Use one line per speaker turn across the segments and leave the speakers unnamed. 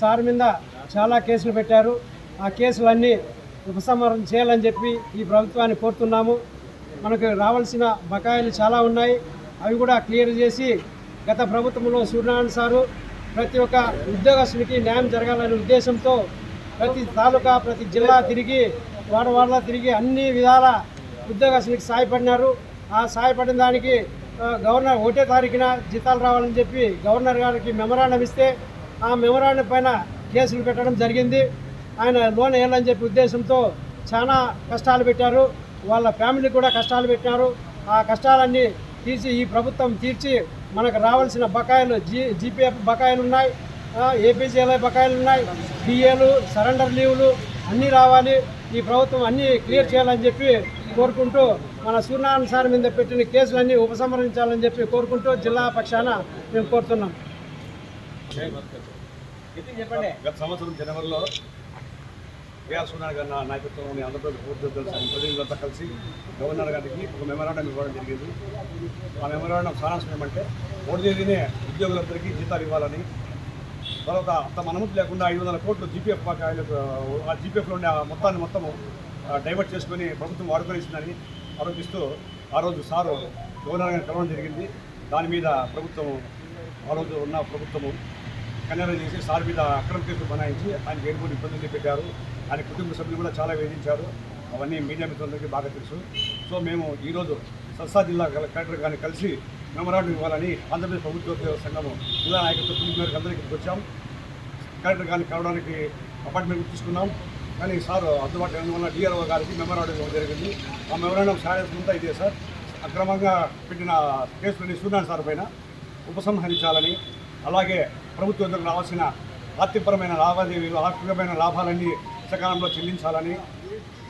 Sir మీద చాలా కేసులు పెట్టారు. ఆ కేసులన్నీ ఉపసంహరణ చేయాలని చెప్పి ఈ ప్రభుత్వాన్ని కోరుతున్నాము. మనకు రావాల్సిన బకాయిలు చాలా ఉన్నాయి. అవి కూడా క్లియర్ చేసి గత ప్రభుత్వంలో సూర్యనారాయణ సారు ప్రతి ఒక్క ఉద్యోగస్తునికి న్యాయం జరగాలనే ఉద్దేశంతో ప్రతి తాలూకా ప్రతి జిల్లా తిరిగి వాడ తిరిగి అన్ని విధాల ఉద్యోగస్తునికి సాయపడినారు. ఆ సాయపడిన దానికి గవర్నర్ ఒకటే తారీఖున జీతాలు రావాలని చెప్పి గవర్నర్ గారికి మెమరాండం ఇస్తే ఆ మెమరాండం పైన కేసులు పెట్టడం జరిగింది. ఆయన లోన్ వేయాలని చెప్పి ఉద్దేశంతో చాలా కష్టాలు పెట్టారు. వాళ్ళ ఫ్యామిలీ కూడా కష్టాలు పెట్టారు. ఆ కష్టాలన్నీ తీర్చి ఈ ప్రభుత్వం తీర్చి మనకు రావాల్సిన బకాయిలు జీ జీపీఎఫ్ బకాయిలు ఉన్నాయి. ఏపీజీఎల్ఐ బకాయిలు ఉన్నాయి. డిఏలు సరెండర్ లీవులు అన్నీ రావాలి. ఈ ప్రభుత్వం అన్నీ క్లియర్ చేయాలని చెప్పి కోరుకుంటూ మన సూర్యనారాయణ సార్ మీద పెట్టిన కేసులన్నీ ఉపసంహరించాలని చెప్పి కోరుకుంటూ జిల్లా పక్షాన మేము కోరుతున్నాం.
గత సంవత్సరం జనవరిలో కేఆర్ సోనార్ గారి నా- నాయకత్వంలోని ఆంధ్రప్రదేశ్ పూర్తి ప్రతినిధులంతా కలిసి గవర్నర్ గారికి ఒక మెమరాండం ఇవ్వడం జరిగింది. ఆ మెమరాండం సారాంశం ఏమంటే ఒకటి తేదీనే ఉద్యోగులందరికీ జీతాలు ఇవ్వాలని తర్వాత తమ అనుమతి లేకుండా ఐదు వందల కోట్లు జీపీఎఫ్ ఆ జీపీఎఫ్లో ఉండే ఆ మొత్తాన్ని మొత్తం డైవర్ట్ చేసుకొని ప్రభుత్వం వాడుకొనిస్తుందని ఆరోపిస్తూ ఆ రోజు సారు గవర్నర్ గారిని కలవడం జరిగింది. దాని మీద ప్రభుత్వం ఆ రోజు ఉన్న ప్రభుత్వము కన్నెర చేసి సార్ మీద అక్రమ కేసులు బనాయించి ఆయన వేరుకొని ఇబ్బందులు పెట్టారు. ఆయన కుటుంబ సభ్యులు కూడా చాలా వేధించారు. అవన్నీ మీడియా మిత్రులందరికీ బాగా తెలుసు. సో మేము ఈరోజు సత్సా జిల్లా కలెక్టర్ గారిని కలిసి మెమరాండం ఇవ్వాలని ఆంధ్రప్రదేశ్ ప్రభుత్వ సంఘము జిల్లా నాయకత్వ పిలుపు అందరికీ వచ్చాం కలెక్టర్ గారిని కలవడానికి అపాయింట్మెంట్ తీసుకున్నాం. కానీ సార్ అందుబాటులో లేనందువల్ల డిఆర్ఓ గారికి మెమరాండం ఇవ్వడం జరిగింది. ఆ మెమరాండం సాయంత్రం ఇదే సార్. అక్రమంగా పెట్టిన కేసులని సూర్యనారాయణ సార్ పైన ఉపసంహరించాలని అలాగే ప్రభుత్వం రావాల్సిన ఆర్థికపరమైన లావాదేవీలు ఆర్థికమైన లాభాలన్నీ సకాలంలో చెల్లించాలని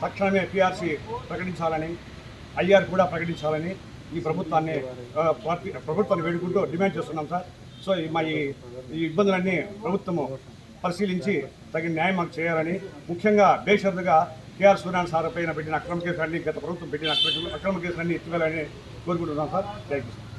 తక్షణమే పిఆర్సి ప్రకటించాలని ఐఆర్ కూడా ప్రకటించాలని ఈ ప్రభుత్వాన్ని పార్టీ ప్రభుత్వాన్ని వేడుకుంటూ డిమాండ్ చేస్తున్నాం సార్. సో మా ఈ ఇబ్బందులన్నీ ప్రభుత్వము పరిశీలించి తగిన న్యాయం మాకు చేయాలని ముఖ్యంగా బేషరతుగా కేఆర్ సూర్యనారాయణ సార్ పైన పెట్టిన అక్రమ కేసులన్నీ గత ప్రభుత్వం పెట్టిన అక్రమ అక్రమ కేసులన్నీ ఎత్తివేయాలని కోరుకుంటున్నాం సార్. Thank you